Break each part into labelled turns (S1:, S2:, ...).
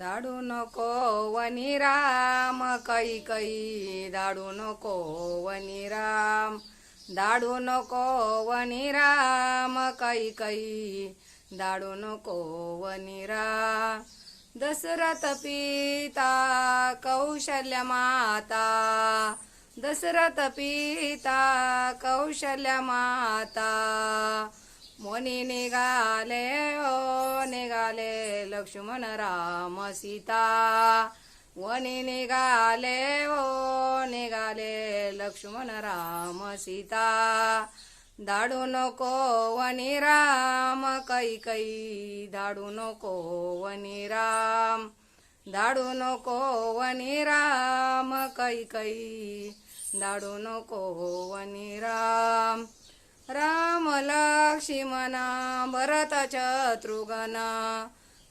S1: दाडू नको वनी राम कै कै दाडू नको वनी राम. दाडू नको वनी राम कै कै दाडू नको वनी राम. दशरथ पिता कौशल्य माता. दशरथ पिता कौशल्य माता. मोनी निघाले ओ निघाले लक्ष्मण राम सीता. वनी निघाले ओ निघाले लक्ष्मण राम सीता. दाडू नको वनी राम कै कै दाडू नको वनी राम. दाडू नको वनी राम कै कै दाडू नको वनी राम. राम लक्ष्मणा भरत शत्रुघ्ना.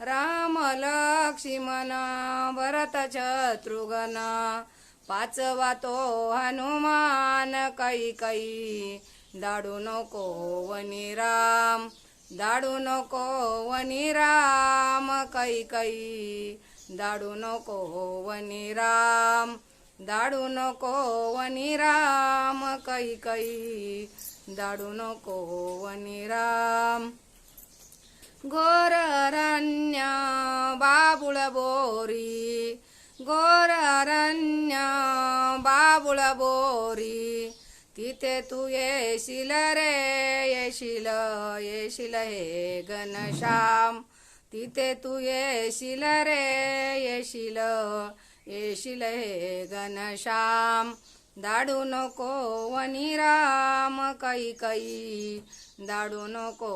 S1: राम लक्ष्मणा भरत शत्रुघ्ना. पाचवा तो हनुमान कै कै दाडू नको वनी राम दाडू नको वनी राम कै कै दाडू नको वनी राम दाडू नको वनी राम कै कई दाडू नको वनी राम. गोररण्य बाबुळ बोरी. गोररण्य बाबुळ बोरी. तिथे तू येशील रे येशील येशील हे घनश्याम. तिथे तू येशील रे येशील. येशील हे घनश्याम दाडू नको वनी राम कै कै दाडू नको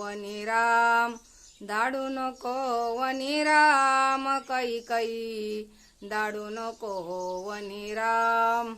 S1: वनी राम दाडू नको वनी राम कै कै दाडू नको वनी राम।